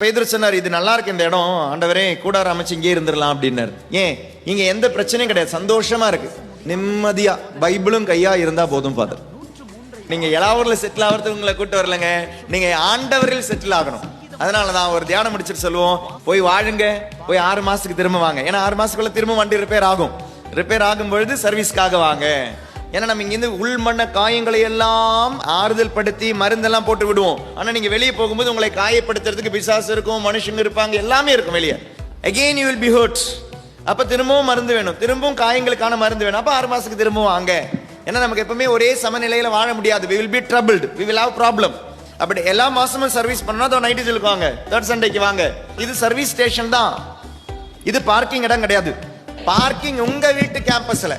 பேதர் சொன்னார் இது நல்லா இருக்கு இந்த இடம். ஆண்டவரே கூடார அமைச்சு இங்கே இருந்துடலாம் அப்படின்னாரு. ஏன்? இங்க எந்த பிரச்சனையும் கிடையாது. சந்தோஷமா இருக்கு. நிம்மதியா பைபிளும் கையா இருந்தா போதும் ஃபாதர் நீங்க எலாவூர்ல செட்டில் ஆகிறது உங்களை கூட்டு வரலங்க. நீங்க ஆண்டவரில் செட்டில் ஆகணும். அதனால தான் ஒரு தியானம் முடிச்சிட்டு சொல்லுவோம். போய் வாழுங்க. போய் ஆறு மாசத்துக்கு திரும்ப வாங்க. ஏன்னா ஆறு மாசத்துக்குள்ள திரும்ப வண்டி ரிப்பேர் ஆகும். ரிப்பேர் ஆகும் பொழுது சர்வீஸ்க்காக வாங்க. ஏன்னா நம்ம இங்கேருந்து உள்மண்ண காயங்களை எல்லாம் ஆறுதல் படுத்தி மருந்தெல்லாம் போட்டு விடுவோம். ஆனால் நீங்கள் வெளியே போகும்போது உங்களை காயப்படுத்துறதுக்கு பிசாசு இருக்கும் மனுஷங்க இருப்பாங்க எல்லாமே இருக்கும் வெளியே. Again you will be hurt அப்போ திரும்பவும் மருந்து வேணும். திரும்பவும் காயங்களுக்கான மருந்து வேணும். அப்போ ஆறு மாதத்துக்கு திரும்பவும் வாங்க. ஏன்னா நமக்கு எப்பவுமே ஒரே சமநிலையில் வாழ முடியாது. We will be troubled we will have problem அப்படி எல்லா மாசமும் சர்வீஸ் பண்ணா தான் நைட்டு சொல்லுவாங்க தேர்ட் சண்டேக்கு வாங்க. இது சர்வீஸ் ஸ்டேஷன் தான். இது பார்க்கிங் இடம் கிடையாது. பார்க்கிங் உங்க வீட்டு கேம்பஸ்ல